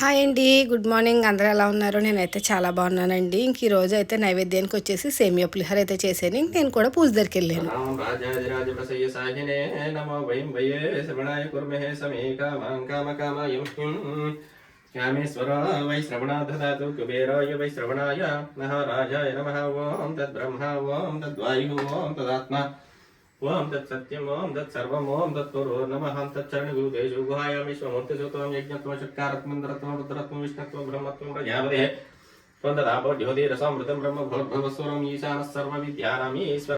Hi అండి. Good morning. అందరూ ఎలా ఉన్నారు? నేనైతే చాలా బాగున్నానండి. ఇంక ఈ అయితే నైవేద్యానికి వచ్చేసి సేమియా పులిహోర అయితే చేశాను. ఇంక నేను కూడా పూజ దగ్గరికి వెళ్ళాను. రామ రాజాదిరాజప్రసయ్య సాహినే నమో వయం వయే శ్రవణాయ కుర్మహే సమే కామాం కామ కామాయం కామేశ్వర వై శ్రవణ దదాతు కుబేరాయ వై శ్రవణాయ మహారాజాయ నమః ఓం తద్బ్రహ్మ ఓం తద్వాయు ఓం తదాత్మ ఓం తత్ సత్యం ఓం తత్ సర్వం ఓం తత్ గురు నమ హం తచ్చరణ గురు దేశు గుహాయాం విశ్వమూర్తి సూత్రం యజ్ఞత్వం శక్తారత్వం రత్వం రుద్రత్వం విష్ణత్వం బ్రహ్మత్వం ప్రజాపదే త్వంతరాపో జ్యోతిరసామృతం బ్రహ్మ భూర్భవస్వరం ఈశాన సర్వ విద్యానామి ఈశ్వర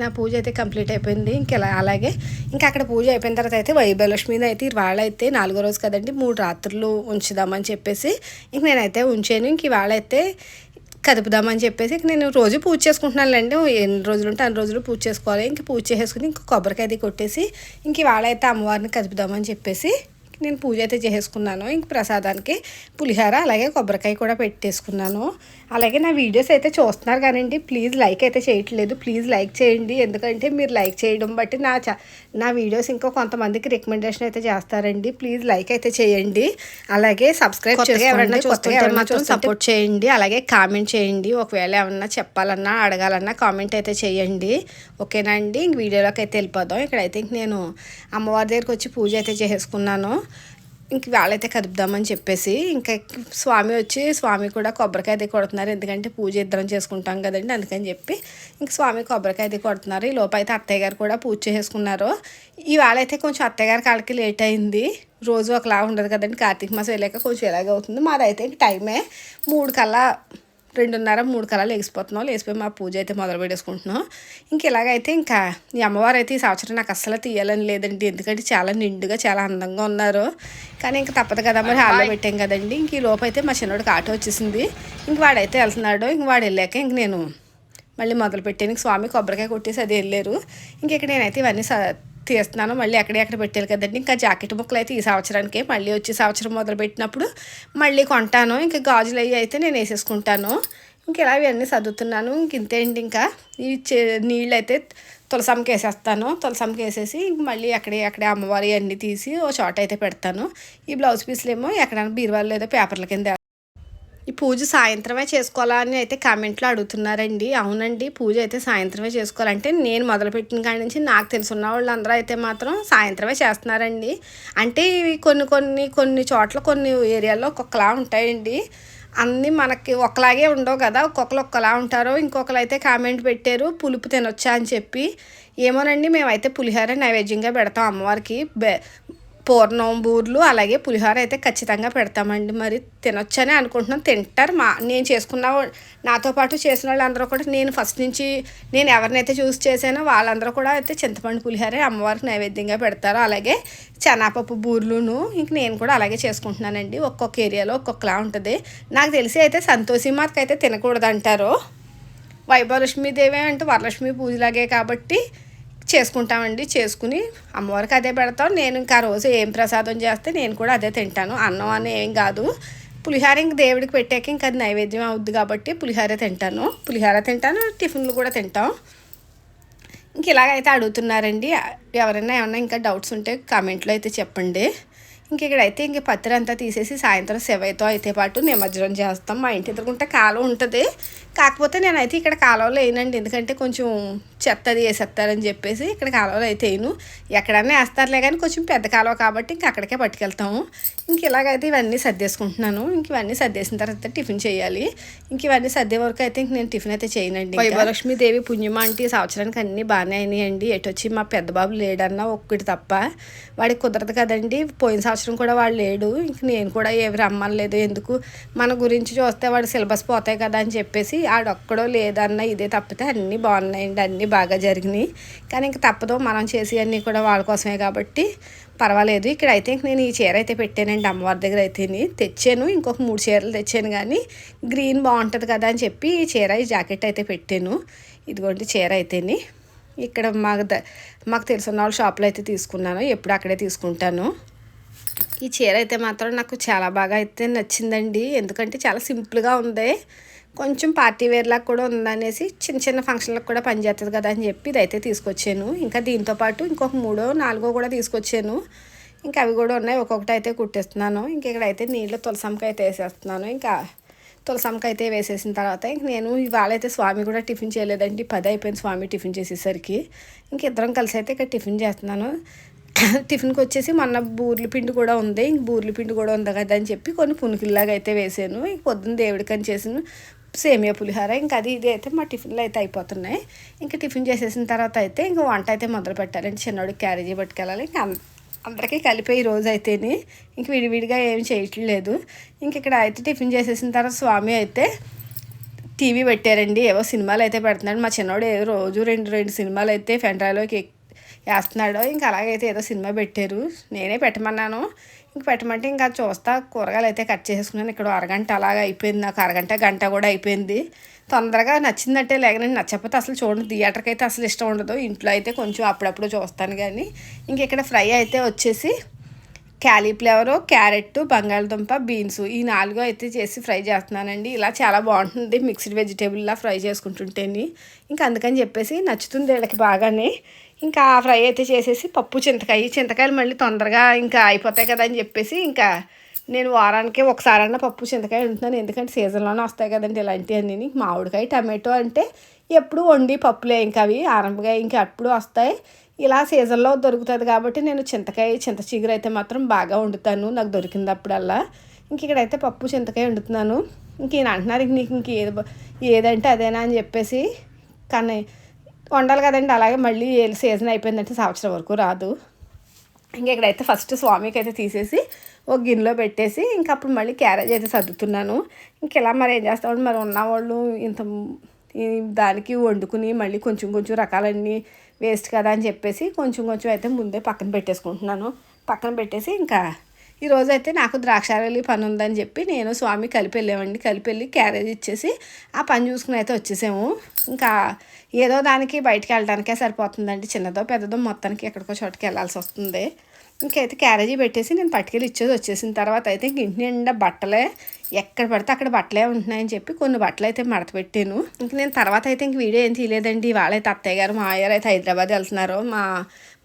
నా పూజ అయితే కంప్లీట్ అయిపోయింది. ఇంకా అలాగే ఇంకా అక్కడ పూజ అయిపోయిన తర్వాత అయితే వైభలక్ష్మిది అయితే వాళ్ళైతే నాలుగో రోజు కదండి మూడు రాత్రులు ఉంచుదామని చెప్పేసి ఇంక నేనైతే ఉంచాను. ఇంక వాళ్ళైతే కదుపుదామని చెప్పేసి నేను రోజు పూజ చేసుకుంటున్నానులేండి. ఎన్ని రోజులు ఉంటే అన్ని రోజులు పూజ చేసుకోవాలి. ఇంక పూజ చేసుకుని ఇంక కొబ్బరికాయ కొట్టేసి ఇంక ఇవాళ అయితే అమ్మవారిని కదుపుదామని చెప్పేసి నేను పూజ అయితే చేసుకున్నాను. ఇంక ప్రసాదానికి పులిహోర అలాగే కొబ్బరికాయ కూడా పెట్టేసుకున్నాను. అలాగే నా వీడియోస్ అయితే చూస్తున్నారు కానండి ప్లీజ్ లైక్ అయితే చేయట్లేదు. ప్లీజ్ లైక్ చేయండి. ఎందుకంటే మీరు లైక్ చేయడం బట్టి నా చ నా వీడియోస్ ఇంకా కొంతమందికి రికమెండేషన్ అయితే చేస్తారండి. ప్లీజ్ లైక్ అయితే చేయండి. అలాగే సబ్స్క్రైబ్ ఎవరైనా మాత్రం సపోర్ట్ చేయండి. అలాగే కామెంట్ చేయండి. ఒకవేళ ఏమన్నా చెప్పాలన్నా అడగాలన్నా కామెంట్ అయితే చేయండి. ఓకేనా అండి? ఇంక వీడియోలోకి అయితే వెళ్ళిపోదాం. ఇక్కడైతే ఇంక నేను అమ్మవారి దగ్గరికి వచ్చి పూజ అయితే చేసుకున్నాను. ఇంక వాళ్ళైతే కదుపుదామని చెప్పేసి ఇంకా స్వామి వచ్చి స్వామి కూడా కొబ్బరికాయ కొడుతున్నారు. ఎందుకంటే పూజ ఇద్దరం చేసుకుంటాం కదండి అందుకని చెప్పి ఇంక స్వామి కొబ్బరికాయ కొడుతున్నారు. ఈ లోపైతే అయితే అత్తయ్య గారు కూడా పూజ చేసుకున్నారు ఇవాళ అయితే కొంచెం అత్తయ్య గారి కాళ్ళకి లేట్ అయింది. రోజు ఒకలా ఉండదు కదండి కార్తీక మాసం వెళ్ళాక కొంచెం ఇలాగే అవుతుంది. మాదైతే ఇంక టైమే మూడు కల్లా రెండున్నర మూడు కళలు లేచిపోతున్నాం లేచిపోయి మా పూజ అయితే మొదలు పెట్టేసుకుంటున్నాం ఇంక ఇలాగైతే ఇంకా ఈ అమ్మవారు అయితే ఈ సంవత్సరం నాకు అస్సలు తీయాలని లేదండి. ఎందుకంటే చాలా నిండుగా చాలా అందంగా ఉన్నారు. కానీ ఇంక తప్పదు కదా మరి హాల్లో పెట్టాం కదండి. ఇంక ఈ లోపు అయితే మా చిన్నోడికి ఆటో వచ్చేసింది. ఇంక వాడైతే వెళ్తున్నాడు. ఇంక వాడు వెళ్ళాక ఇంక నేను మళ్ళీ మొదలు పెట్టాను ఇంక స్వామి కొబ్బరికాయ కొట్టేసి అది వెళ్ళారు. ఇంక ఇక్కడ నేనైతే ఇవన్నీ స తీస్తున్నాను. మళ్ళీ ఎక్కడే అక్కడ పెట్టాలి కదండి. ఇంకా జాకెట్ ముక్కలు అయితే ఈ సంవత్సరానికే మళ్ళీ వచ్చి సంవత్సరం మొదలు పెట్టినప్పుడు మళ్ళీ కొంటాను. ఇంకా గాజులు అవి అయితే నేను వేసేసుకుంటాను. ఇంక ఇలా ఇవన్నీ చదువుతున్నాను ఇంక ఇంతేంటి ఇంకా. ఈ చే నీళ్ళు అయితే తులసమ్మకి వేసేస్తాను. తులసమ్మకి వేసేసి మళ్ళీ అక్కడే అక్కడే అమ్మవారి అన్నీ తీసి ఓ చోట అయితే పెడతాను. ఈ బ్లౌజ్ పీస్లు ఏమో ఎక్కడైనా బీరువాళ్ళు ఏదో పేపర్ల కింద ఈ పూజ సాయంత్రమే చేసుకోవాలా అని అయితే కామెంట్లో అడుగుతున్నారండి. అవునండి పూజ అయితే సాయంత్రమే చేసుకోవాలంటే నేను మొదలుపెట్టిన కాడి నుంచి నాకు తెలుసున్న వాళ్ళందరూ అయితే మాత్రం సాయంత్రమే చేస్తున్నారండి. అంటే ఇవి కొన్ని కొన్ని కొన్ని చోట్ల కొన్ని ఏరియాల్లో ఒక్కొక్కలా ఉంటాయండి. అన్నీ మనకి ఒకలాగే ఉండవు కదా ఒక్కొక్కరు ఒక్కలా ఉంటారు. ఇంకొకరు అయితే కామెంట్ పెట్టారు పులుపు తినొచ్చా అని చెప్పి. ఏమోనండి మేమైతే పులిహోర నైవేద్యంగా పెడతాం అమ్మవారికి. బె పూర్ణం బూర్లు అలాగే పులిహోర అయితే ఖచ్చితంగా పెడతామండి. మరి తినొచ్చని అనుకుంటున్నాం. తింటారు మా నేను చేసుకున్న నాతో పాటు చేసిన వాళ్ళందరూ కూడా నేను ఫస్ట్ నుంచి నేను ఎవరినైతే చూసి చేశానో వాళ్ళందరూ కూడా అయితే చింతపండు పులిహోర అమ్మవారికి నైవేద్యంగా పెడతారు. అలాగే చెనాపప్పు బూర్లును ఇంక నేను కూడా అలాగే చేసుకుంటున్నానండి. ఒక్కొక్క ఏరియాలో ఒక్కొక్కలా ఉంటుంది. నాకు తెలిసి అయితే సంతోషి మాతకి అయితే తినకూడదంటారు. వైభవలక్ష్మీదేవి అంటే వరలక్ష్మి పూజలాగే కాబట్టి చేసుకుంటామండి చేసుకుని అమ్మవారికి అదే పెడతాం. నేను ఇంకా రోజు ఏం ప్రసాదం చేస్తే నేను కూడా అదే తింటాను. అన్నం అని ఏం కాదు. పులిహార ఇంక దేవుడికి పెట్టాక ఇంకా అది నైవేద్యం అవుద్ది కాబట్టి పులిహార తింటాను. పులిహార తింటాను టిఫిన్లు కూడా తింటాం. ఇంక ఇలాగైతే అడుగుతున్నారండి. ఎవరైనా ఏమన్నా ఇంకా డౌట్స్ ఉంటే కామెంట్లో అయితే చెప్పండి. ఇంక ఇక్కడైతే ఇంక పత్రి అంతా తీసేసి సాయంత్రం సెవైతో అయితే పాటు నిమజ్జనం చేస్తాం. మా ఇంటి ఎదురుకుంటే కాలువ ఉంటుంది. కాకపోతే నేనైతే ఇక్కడ కాలువలో వేయనండి ఎందుకంటే కొంచెం చెత్త అది వేసేస్తారని చెప్పేసి ఇక్కడ కాలువలో అయితే వేయను. ఎక్కడన్నా వేస్తారులే కానీ కొంచెం పెద్ద కాలువ కాబట్టి ఇంక అక్కడికే పట్టుకెళ్తాము. ఇంక ఇలాగైతే ఇవన్నీ సర్దేసుకుంటున్నాను. ఇంక ఇవన్నీ సర్దేసిన తర్వాత టిఫిన్ చేయాలి. ఇంక ఇవన్నీ సర్దే వరకు అయితే ఇంక నేను టిఫిన్ అయితే చేయనండి వైభవలక్ష్మి దేవి పుణ్యమా అంటే సంవత్సరానికి అన్నీ బాగానే అయినాయండి. ఎటు వచ్చి మా పెద్ద బాబు లేడన్నా ఒక్కటి తప్ప. వాడికి కుదరదు కదండి. పోయిన సంవత్సరం కూడా వాడు లేడు. ఇంక నేను కూడా ఏవి రమ్మనలేదు. ఎందుకు? మన గురించి చూస్తే వాడు సిలబస్ పోతాయి కదా అని చెప్పేసి ఆడొక్కడో లేదన్న ఇదే తప్పితే అన్నీ బాగున్నాయండి. అన్నీ బాగా జరిగినాయి. కానీ ఇంక తప్పదు మనం చేసేవన్నీ కూడా వాళ్ళ కోసమే కాబట్టి పర్వాలేదు. ఇక్కడ అయితే ఇంక నేను ఈ చీర అయితే పెట్టానండి అమ్మవారి దగ్గర అయితే తెచ్చాను. ఇంకొక మూడు చీరలు తెచ్చాను కానీ గ్రీన్ బాగుంటుంది కదా అని చెప్పి ఈ చీర ఈ జాకెట్ అయితే పెట్టాను. ఇదిగోండి చీర అయితేని. ఇక్కడ మాకు ద మాకు తెలిసిన వాళ్ళ షాప్లో అయితే తీసుకున్నాను ఎప్పుడు అక్కడే తీసుకుంటాను. ఈ చీర అయితే మాత్రం నాకు చాలా బాగా అయితే నచ్చిందండి. ఎందుకంటే చాలా సింపుల్గా ఉంది. కొంచెం పార్టీ వేర్లాగా కూడా ఉందనేసి చిన్న చిన్న ఫంక్షన్లకు కూడా పనిచేస్తుంది కదా అని చెప్పి ఇదైతే తీసుకొచ్చాను. ఇంకా దీంతో పాటు ఇంకొక మూడో నాలుగో కూడా తీసుకొచ్చాను. ఇంకా అవి కూడా ఉన్నాయి. ఒక్కొక్కటి అయితే కుట్టేస్తున్నాను. ఇంకా ఇక్కడైతే నీళ్ళు తులసంకాయ అయితే వేసేస్తున్నాను. ఇంకా తులసంకాయ అయితే వేసేసిన తర్వాత ఇంక నేను ఇవాళ అయితే స్వామి కూడా టిఫిన్ చేయలేదండి. పది అయిపోయింది స్వామి టిఫిన్ చేసేసరికి. ఇంక ఇద్దరం కలిసి అయితే ఇక్కడ టిఫిన్ చేస్తున్నాను. టిఫిన్కి వచ్చేసి మొన్న బూర్లు పిండి కూడా ఉంది. ఇంక బూర్లు పిండి కూడా ఉంది కదా అని చెప్పి కొన్ని పునుకుల్లాగా అయితే వేసాను. ఇంక పొద్దున్న దేవుడికని చేసిన సేమియా పులిహోర ఇంకా అది ఇది అయితే మా టిఫిన్లు అయితే అయిపోతున్నాయి. ఇంకా టిఫిన్ చేసేసిన తర్వాత అయితే ఇంకా వంట అయితే మొదలు పెట్టాలండి చిన్నోడికి క్యారేజీ పట్టుకెళ్ళాలి. ఇంకా అందరికీ కలిపి ఈ రోజు అయితేని ఇంక విడివిడిగా ఏం చేయట్లేదు ఇంక ఇక్కడ అయితే టిఫిన్ చేసేసిన తర్వాత స్వామి అయితే టీవీ పెట్టారండి. ఏవో సినిమాలు అయితే పెడుతున్నాడు. మా చిన్నోడు ఏదో రోజు రెండు రెండు సినిమాలు అయితే ఫెండ్రాలోకి వేస్తున్నాడు. ఇంకా అలాగైతే ఏదో సినిమా పెట్టారు. నేనే పెట్టమన్నాను. పెట్టమంటే ఇంకా చూస్తా. కూరగాయలు అయితే కట్ చేసుకున్నాను ఇక్కడ అరగంట అలాగా అయిపోయింది. నాకు అరగంట గంట కూడా అయిపోయింది. తొందరగా నచ్చిందంటే లేకనండి నచ్చకపోతే అసలు చూడండి థియేటర్కి అయితే అసలు ఇష్టం ఉండదు. ఇంట్లో అయితే కొంచెం అప్పుడప్పుడు చూస్తాను కానీ ఇంక ఇక్కడ ఫ్రై అయితే వచ్చేసి క్యాలీఫ్లవరు క్యారెట్ బంగాళదుంప బీన్స్ ఈ నాలుగు అయితే చేసి ఫ్రై చేస్తున్నానండి. ఇలా చాలా బాగుంటుంది. మిక్స్డ్ వెజిటేబుల్లా ఫ్రై చేసుకుంటుంటేని. ఇంకా అందుకని చెప్పేసి నచ్చుతుంది వీళ్ళకి బాగానే. ఇంకా ఫ్రై అయితే చేసేసి పప్పు చింతకాయ. చింతకాయలు మళ్ళీ తొందరగా ఇంకా అయిపోతాయి కదా అని చెప్పేసి ఇంకా నేను వారానికి ఒకసారన్నా పప్పు చింతకాయ ఉంటున్నాను ఎందుకంటే సీజన్లోనే వస్తాయి కదండి ఇలాంటివన్నీ. మామిడికాయ టమాటో అంటే ఎప్పుడు వండి పప్పులే ఇంకా అవి ఆరంభకాయ ఇంకా అప్పుడు వస్తాయి. ఇలా సీజన్లో దొరుకుతుంది కాబట్టి నేను చింతకాయ చింత చిగురు అయితే మాత్రం బాగా వండుతాను. నాకు దొరికినప్పుడల్లా ఇంక ఇక్కడైతే పప్పు చింతకాయ వండుతున్నాను. ఇంక ఈయన అంటున్నారు ఇంక నీకు ఇంక ఏది ఏదంటే అదేనా? అని చెప్పేసి. కానీ వండాలి కదండి. అలాగే మళ్ళీ ఏ సీజన్ అయిపోయిందంటే సంవత్సరం వరకు రాదు. ఇంక ఇక్కడైతే ఫస్ట్ స్వామికి అయితే తీసేసి ఒక గిన్నెలో పెట్టేసి ఇంక అప్పుడు మళ్ళీ క్యారేజ్ అయితే సర్దుతున్నాను. ఇంక ఇలా మరి ఏం చేస్తామంటే మరి ఉన్నవాళ్ళు ఇంత దానికి వండుకుని మళ్ళీ కొంచెం కొంచెం రకాలన్నీ వేస్ట్ కదా అని చెప్పేసి కొంచెం కొంచెం అయితే ముందే పక్కన పెట్టేసుకుంటున్నాను. పక్కన పెట్టేసి ఇంకా ఈరోజు అయితే నాకు ద్రాక్షారలి పని ఉందని చెప్పి నేను స్వామి కలిపి వెళ్ళామండి కలిపి వెళ్ళి క్యారేజ్ ఇచ్చేసి ఆ పని చూసుకుని అయితే వచ్చేసాము. ఇంకా ఏదో దానికి బయటకు వెళ్ళడానికే సరిపోతుందండి. చిన్నదో పెద్దదో మొత్తానికి ఎక్కడికో చోటుకి వెళ్ళాల్సి వస్తుంది. ఇంకైతే క్యారేజీ పెట్టేసి నేను పట్టుకెళ్ళి ఇచ్చేది వచ్చేసిన తర్వాత అయితే ఇంక ఇంటి నిండా బట్టలే ఎక్కడ పడితే అక్కడ బట్టలే ఉంటున్నాయని చెప్పి కొన్ని బట్టలు అయితే మడత పెట్టాను. ఇంక నేను తర్వాత అయితే ఇంక వీడియో ఏం తీయలేదండి. వాళ్ళైతే అత్తయ్య గారు మా అయ్యారు అయితే హైదరాబాద్ వెళ్తున్నారు. మా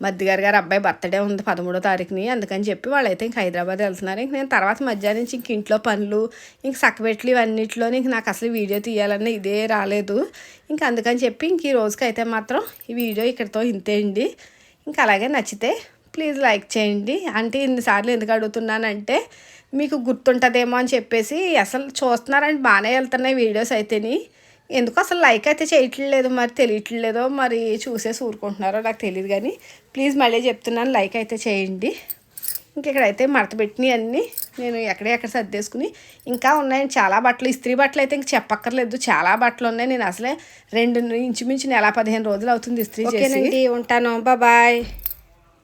మద్దిగారు గారు అబ్బాయి బర్త్డే ఉంది పదమూడో తారీఖుని అందుకని చెప్పి వాళ్ళైతే ఇంక హైదరాబాద్ వెళ్తున్నారు. ఇంక నేను తర్వాత మధ్యాహ్నం నుంచి ఇంక ఇంట్లో పనులు ఇంక సక్కబెట్లు ఇవన్నిట్లో ఇంక నాకు అసలు వీడియో తీయాలన్న ఇదే రాలేదు. ఇంకా అందుకని చెప్పి ఇంక ఈ రోజుకైతే మాత్రం ఈ వీడియో ఇక్కడితో ఇంతే అండి ఇంకా అలాగే నచ్చితే ప్లీజ్ లైక్ చేయండి. అంటే ఇన్నిసార్లు ఎందుకు అడుగుతున్నానంటే మీకు గుర్తుంటుందేమో అని చెప్పేసి అసలు చూస్తున్నారంటే బాగానే వెళ్తున్నాయి వీడియోస్ అయితేని. ఎందుకు అసలు లైక్ అయితే చేయట్లేదు మరి తెలియట్లేదో మరి చూసేసి ఊరుకుంటున్నారో నాకు తెలియదు కానీ ప్లీజ్ మళ్ళీ చెప్తున్నాను లైక్ అయితే చేయండి. ఇంక ఇక్కడైతే మడత పెట్టినవి అన్నీ నేను ఎక్కడే ఎక్కడ సర్దేసుకుని ఇంకా ఉన్నాయి. చాలా బట్టలు ఇస్త్రీ బట్టలు అయితే ఇంక చెప్పక్కర్లేదు. చాలా బట్టలు ఉన్నాయి. నేను అసలే రెండు ఇంచుమించు నెల పదిహేను రోజులు అవుతుంది ఇస్త్రీ చేసి. ఉంటాను. బాయ్.